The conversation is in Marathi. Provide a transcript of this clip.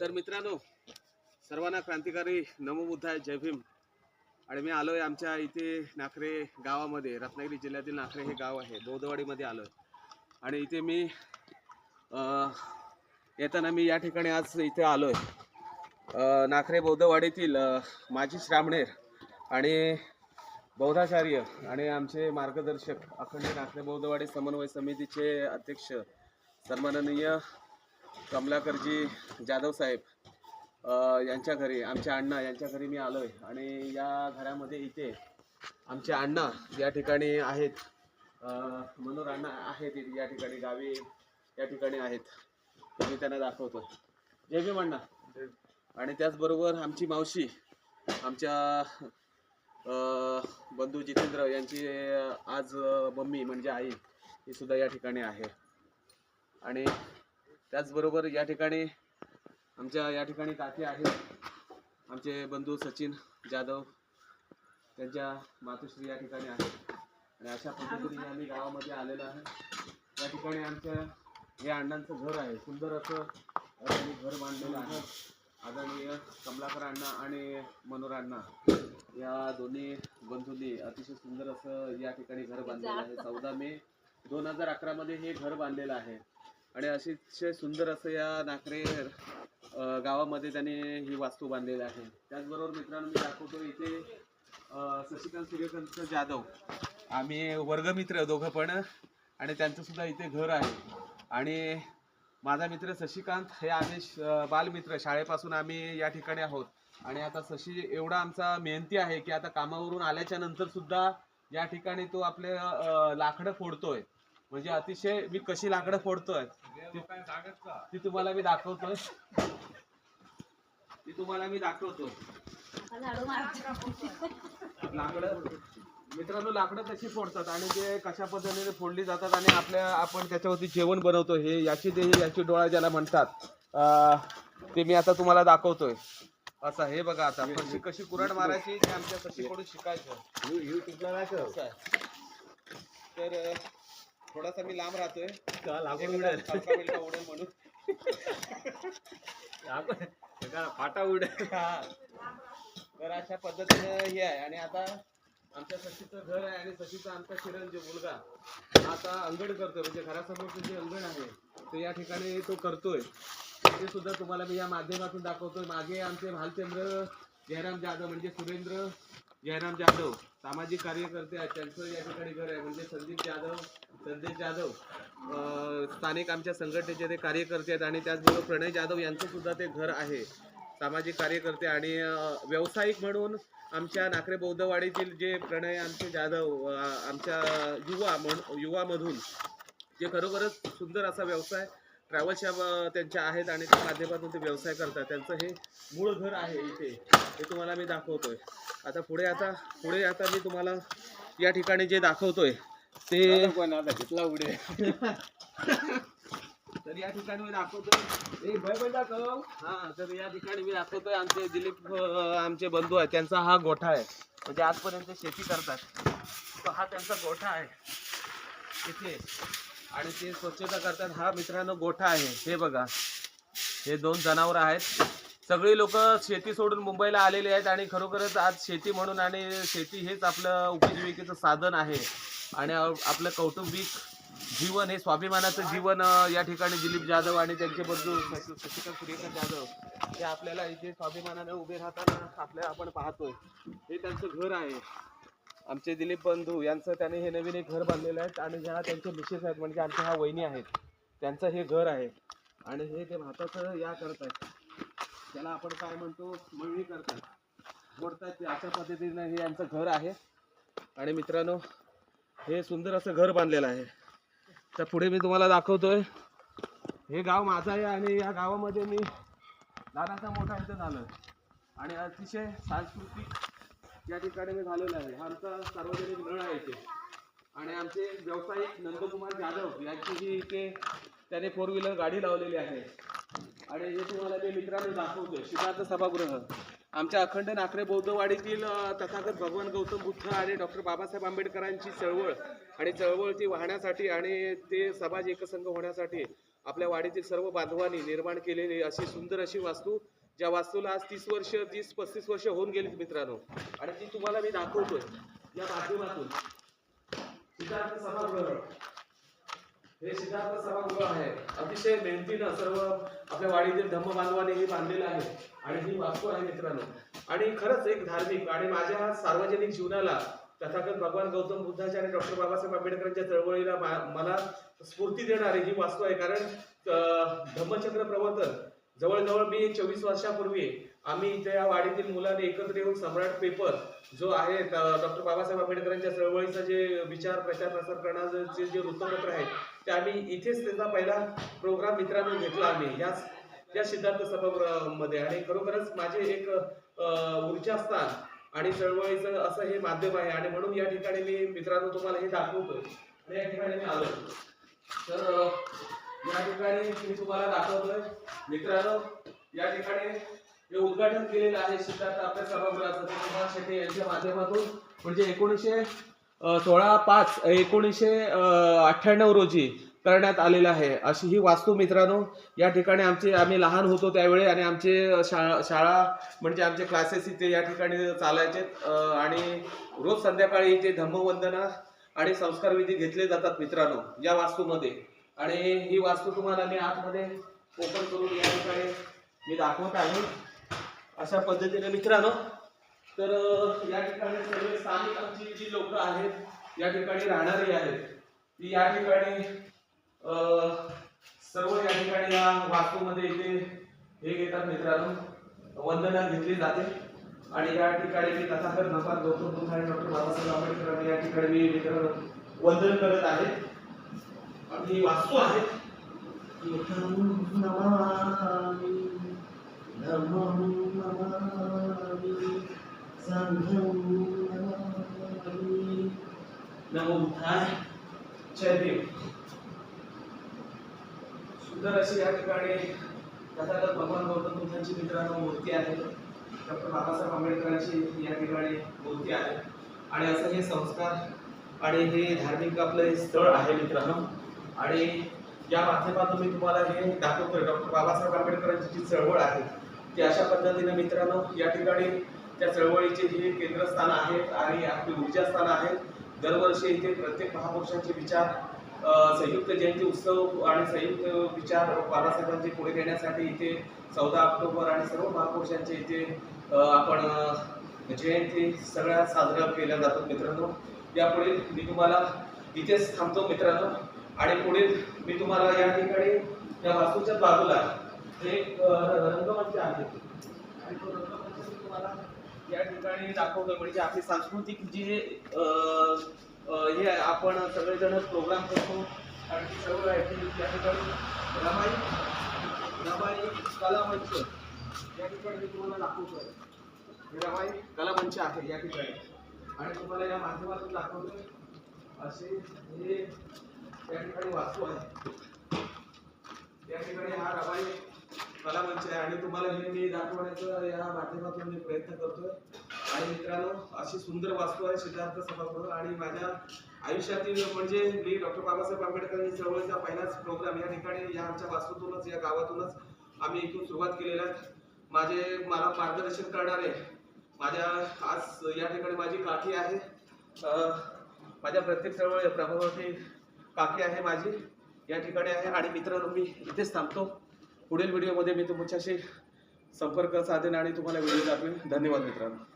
तर मित्रांनो सर्वांना क्रांतिकारी नमोबुद्धाय जय भीम. आणि मी आलोय आमच्या इथे नाखरे गावामध्ये रत्नागिरी जिल्ह्यातील नाखरे हे गाव आहे बौद्धवाडीमध्ये आलोय. आणि इथे मी येताना मी या ठिकाणी आज इथे आलोय. आहे नाखरे बौद्धवाडीतील माजी श्रामणेर आणि बौद्धाचार्य आणि आमचे मार्गदर्शक अखंड नाखरे बौद्धवाडी समन्वय समितीचे अध्यक्ष सन्माननीय कमलाकरजी जाधव साहेब यांच्या घरी आमच्या अण्णा यांच्या घरी मी आलो आहे आणि या घरामध्ये इथे आमचे अण्णा या ठिकाणी आहेत. मनोर अण्णा आहेत या ठिकाणी गावी या ठिकाणी आहेत. मी त्यांना दाखवतो जय भीम अण्णा. आणि त्याचबरोबर आमची मावशी आमच्या बंधू जितेंद्र यांची आज मम्मी म्हणजे आई ही सुद्धा या ठिकाणी आहे. आणि त्याचबरोबर या ठिकाणी आमच्या या ठिकाणी काकी आहेत. आमचे बंधू सचिन जाधव त्यांच्या मातोश्री या ठिकाणी आहेत. आणि अशा पद्धतीने आम्ही गावामध्ये आलेलो आहे. या ठिकाणी आमच्या हे अण्णांचं घर आहे. सुंदर असं त्यांनी घर बांधलेलं आहे. आदरणीय कमलाकर अण्णा आणि मनोहर अण्णा या दोन्ही बंधूंनी अतिशय सुंदर असं या ठिकाणी घर बांधलेलं आहे. चौदा मे दोन हजार अकरामध्ये हे घर बांधलेलं आहे. आणि अतिशय सुंदर असं या नाकरे गावामध्ये त्यांनी ही वास्तू बांधलेली आहे. त्याचबरोबर मित्रांनो मी दाखवतो इथे शशिकांत सूर्यकांत जाधव. आम्ही वर्गमित्र दोघं पण आणि त्यांचं सुद्धा इथे घर आहे. आणि माझा मित्र शशिकांत हे आम्ही श- बालमित्र. शाळेपासून आम्ही या ठिकाणी आहोत. आणि आता शशी एवढा आमचा मेहनती आहे की आता कामावरून आल्याच्यानंतर सुद्धा या ठिकाणी तो आपले लाकडं फोडतोय. म्हणजे अतिशय मी कशी लाकडं फोडतोय ती- तुम्हाला मी दाखवतोय. ती तुम्हाला मी दाखवतो लाकडं मित्रांनो लाकडं कशी फोडतात आणि ते कशा पद्धतीने फोडली जातात आणि आपल्या आपण त्याच्यावरती जेवण बनवतो हे याची देही याची डोळा ज्याला म्हणतात ते मी आता तुम्हाला दाखवतोय. असं हे बघा आता कशी कशी कुराड मारायची ते आमच्या कशीकडून शिकायचं. युट्यूबला असं आहे. तर थोडासा मी लांब राहतोय. लागून एक उडेल. हलका बिलका उडेल म्हणून. फाटा उडेल. हा. तर अशा पद्धतीने हे आहे. आणि आता आमच्या सशीचं घर आहे आणि सशीचा आमचा चिरंजीव मुलगा. हा आता अंगण करतोय. म्हणजे घरासमोरचं जे अंगण आहे ते या ठिकाणी तो करतोय. ते सुद्धा तुम्हाला मी या माध्यमातून दाखवतोय. मागे आमचे भालचंद्र जयराम जाधव म्हणजे सुरेंद्र जयराम जाधव सामाजिक कार्यकर्ते आहेत. त्यांचं या ठिकाणी घर आहे. म्हणजे संदीप जाधव संदीप जाधव स्थानिक आमच्या संघटनेचे ते कार्यकर्ते आहेत आणि त्याचबरोबर प्रणय जाधव यांचं सुद्धा ते घर आहे. सामाजिक कार्यकर्ते आणि व्यावसायिक म्हणून आमच्या नाकरे बौद्धवाडीतील जे प्रणय आमचे जाधव आमच्या युवा म्हण युवामधून जे खरोखरच सुंदर असा व्यवसाय ट्रॅव्हल्सच्या त्यांच्या आहेत आणि त्या माध्यमातून ते व्यवसाय करतात. त्यांचं हे मूळ घर आहे इथे. हे तुम्हाला मी दाखवतोय. आता पुढे आता पुढे आता मी तुम्हाला या ठिकाणी जे दाखवतोय ते पण आता घेतला उडेल तर या ठिकाणी मी दाखवतोय. दाखव. हा तर या ठिकाणी मी दाखवतोय आमचे दिलीप आमचे बंधू आहेत. त्यांचा हा गोठा आहे. म्हणजे आजपर्यंत शेती करतात. तो हा त्यांचा गोठा आहे. इथे. आणि ते स्वच्छता करतात हा मित्रांनो गोठा आहे. हे बघा. हे दोन जनावर आहेत. सगळी लोक शेती सोडून मुंबईला आलेली आहेत आणि खरोखरच आज शेती म्हणून आणि शेती हेच आपलं उपजीविकेचं साधन आहे. आणि आपलं कौटुंबिक जीवन हे स्वाभिमानाचं जीवन या ठिकाणी दिलीप जाधव आणि त्यांचे बंधू शशिकांत सूर्यकांत जाधव हे आपल्याला इथे स्वाभिमानाने उभे राहताना आपल्या आपण पाहतोय. हे त्यांचं घर आहे. आमचे दिलीप बंधू यांचं त्याने हे नवीन एक घर बांधलेलं आहे आणि ह्या त्यांचे मिसेस आहेत म्हणजे आमच्या ह्या वहिनी आहेत त्यांचं हे घर आहे. आणि हे ते भाताचं या करत आहेत त्याला आपण काय म्हणतो? मळणी करतात मोडतात ते अशा पद्धतीनं हे यांचं घर आहे. आणि मित्रांनो हे सुंदर असं घर बांधलेलं आहे. तर पुढे मी तुम्हाला दाखवतोय. हे गाव माझं आहे आणि या गावामध्ये मी लहानाचा मोठा इथं झालं आणि अतिशय सांस्कृतिक या ठिकाणी मी झालेलं आहे. हा आमचा सार्वजनिक नळ आहे इथे. आणि आमचे व्यावसायिक नंदकुमार जाधव यांची ही इथे त्याने फोर व्हीलर गाडी लावलेली आहे. आणि हे तुम्हाला मी मित्रांनो दाखवतोय. सिद्धार्थ सभागृह. आमच्या अखंड नाकरे बौद्धवाडीतील तथागत भगवान गौतम बुद्ध आणि डॉक्टर बाबासाहेब आंबेडकरांची चळवळ आणि चळवळ ती वाहण्यासाठी आणि ते समाज एकसंघ होण्यासाठी आपल्या वाडीतील सर्व बांधवांनी निर्माण केलेली अशी सुंदर अशी वास्तू ज्या वास्तूला आज तीस वर्ष तीस पस्तीस वर्ष होऊन गेली मित्रांनो आणि ती तुम्हाला मी दाखवतोय या माध्यमातून. सिद्धार्थ सभागृह. हे सिद्धार्थ सभागृह आहे. अतिशय मेहनतीनं सर्व आपल्या वाडीतील धम्म बांधवाने हे बांधलेलं आहे आणि ही वास्तू आहे मित्रांनो. आणि खरंच एक धार्मिक आणि माझ्या सार्वजनिक जीवनाला तथागत भगवान गौतम बुद्धाच्या आणि डॉक्टर बाबासाहेब आंबेडकरांच्या चळवळीला मला स्फूर्ती देणारी ही वास्तू आहे. कारण धम्मचक्र प्रवर्तन जवळजवळ मी चोवीस वर्षापूर्वी आम्ही इथे या वाडीतील मुलांनी एकत्र येऊन सम्राट पेपर जो आहे डॉक्टर बाबासाहेब आंबेडकरांच्या चळवळीचा जे विचार प्रचार प्रसार करण्याचे जे वृत्तपत्र आहे ते आम्ही इथेच त्याचा पहिला प्रोग्राम मित्रांनो घेतला आम्ही याच या सिद्धार्थ सभागृहामध्ये. आणि खरोखरच माझे एक ऊर्जास्थान आणि चळवळीचं असं हे माध्यम आहे. आणि म्हणून या ठिकाणी मी मित्रांनो तुम्हाला हे दाखवतोय. या ठिकाणी मी आलो तर या ठिकाणी मी तुम्हाला दाखवतोय. मित्रांनो या ठिकाणी हे उद्घाटन केलेलं आहे सिद्धार्थ आपल्या सभागृहाचं कुमार शेट्टी यांच्या माध्यमातून. म्हणजे एकोणीसशे सोळा पाच एकोणीसशे अठ्ठ्याण्णव रोजी करण्यात आलेलं आहे. अशी ही वास्तू मित्रांनो या ठिकाणी आमचे आम्ही लहान होतो त्यावेळी आणि आमचे शाळा शाळा म्हणजे आमचे क्लासेस इथे या ठिकाणी चालायचे. आणि रोज संध्याकाळी इथे धम्मवंदना आणि संस्कार विधी घेतले जातात मित्रांनो या वास्तूमध्ये. आणि ही वास्तू तुम्हाला मी आतमध्ये ओपन करून या ठिकाणी मी दाखवत आहे. अशा पद्धतीने मित्रांनो तर या ठिकाणी सर्व स्थानिक आमची जी लोक आहेत या ठिकाणी राहणारी आहेत ती या ठिकाणी सर्व या ठिकाणी या वास्तूमध्ये इथे हे घेतात मित्रांनो. वंदना घेतली जाते. आणि या ठिकाणी मी तथागत भगवान गौतम बुद्ध आणि डॉक्टर बाबासाहेब आंबेडकर या ठिकाणी मी मित्रांनो वंदन करत आहे. आणि वास्तू आहे. नमो सुंदर अशी या ठिकाणी तथागत भगवान गौतम बुद्धांची मित्रांनो मूर्ती आहे. डॉक्टर बाबासाहेब आंबेडकरांची या ठिकाणी मूर्ती आहे. आणि असं हे संस्कार आणि हे धार्मिक आपलं हे स्थळ आहे मित्रांनो. आणि या माध्यमातून मी तुम्हाला हे दाखवतोय डॉक्टर बाबासाहेब आंबेडकरांची जी चळवळ आहे ती अशा पद्धतीने मित्रांनो या ठिकाणी त्या चळवळीचे जे केंद्रस्थान आहेत आणि आपली ऊर्जास्थान आहेत दरवर्षी इथे प्रत्येक महापुरुषांचे विचार संयुक्त जयंती उत्सव आणि संयुक्त विचार बाबासाहेबांचे पुढे नेण्यासाठी इथे चौदा ऑक्टोबर आणि सर्व महापुरुषांचे इथे आपण जयंती सगळ्या साजऱ्या केल्या जातात मित्रांनो. यापुढे मी तुम्हाला इथेच थांबतो मित्रांनो. आणि पुढील मी तुम्हाला या ठिकाणी या वास्तूच्या बाजूला एक रंगमंच आहे. आणि तो रंगमंच तुम्हाला या ठिकाणी दाखवतो म्हणजे आपली सांस्कृतिक जी अ, अ, हे आपण सगळेजण प्रोग्राम करतो आणि ती सर्व ऍक्टिव्हिटी या ठिकाणी रमाई रमाई कलामंच. या ठिकाणी मी तुम्हाला दाखवतो हे रमाई कलामंच आहे या ठिकाणी. आणि तुम्हाला या माध्यमातून दाखवतोय असे हे या ठिकाणी वास्तू आहे या ठिकाणी हा रमाई कलामंच आहे आणि तुम्हाला हे मी दाखवण्याचा या माध्यमातून मी प्रयत्न करतोय आणि मित्रांनो अशी सुंदर वास्तू आहे सिद्धार्थ सभागृह आणि माझ्या आयुष्यातील म्हणजे मी डॉक्टर बाबासाहेब आंबेडकरांनी चळवळीचा पहिलाच प्रोग्राम या ठिकाणी या आमच्या वास्तूतूनच या गावातूनच आम्ही इथून सुरुवात केलेला आहे. माझे मला मार्गदर्शन करणारे माझ्या आज या ठिकाणी माझी काठी आहे माझ्या प्रत्येक चळवळी प्रभावती काकी आहे माझी या ठिकाणी आहे आणि मित्रांनो मी इथेच थांबतो. पुढील व्हिडिओमध्ये मी तुमच्याशी संपर्क साधेन आणि तुम्हाला व्हिडिओ दाखवेन. धन्यवाद मित्रांनो.